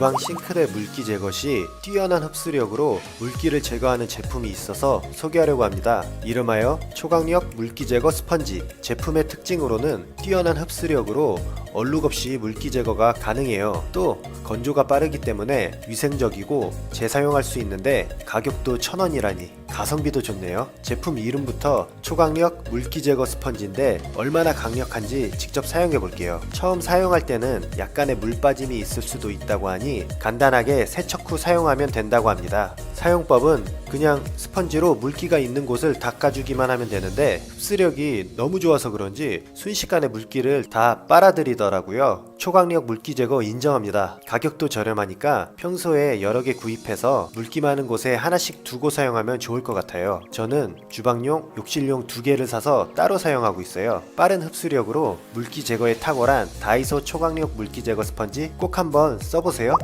주방 싱크대 물기 제거 시 뛰어난 흡수력으로 물기를 제거하는 제품이 있어서 소개하려고 합니다. 이름하여 초강력 물기 제거 스펀지. 제품의 특징으로는 뛰어난 흡수력으로 얼룩 없이 물기 제거가 가능해요. 또 건조가 빠르기 때문에 위생적이고 재사용할 수 있는데 가격도 천 원이라니 가성비도 좋네요. 제품 이름부터 초강력 물기 제거 스펀지인데 얼마나 강력한지 직접 사용해 볼게요. 처음 사용할 때는 약간의 물 빠짐이 있을 수도 있다고 하니 간단하게 세척 후 사용하면 된다고 합니다. 사용법은 그냥 스펀지로 물기가 있는 곳을 닦아주기만 하면 되는데 흡수력이 너무 좋아서 그런지 순식간에 물기를 다 빨아들이더라고요. 초강력 물기 제거 인정합니다. 가격도 저렴하니까 평소에 여러 개 구입해서 물기 많은 곳에 하나씩 두고 사용하면 좋을 것 같아요. 저는 주방용, 욕실용 두 개를 사서 따로 사용하고 있어요. 빠른 흡수력으로 물기 제거에 탁월한 다이소 초강력 물기 제거 스펀지 꼭 한번 써보세요.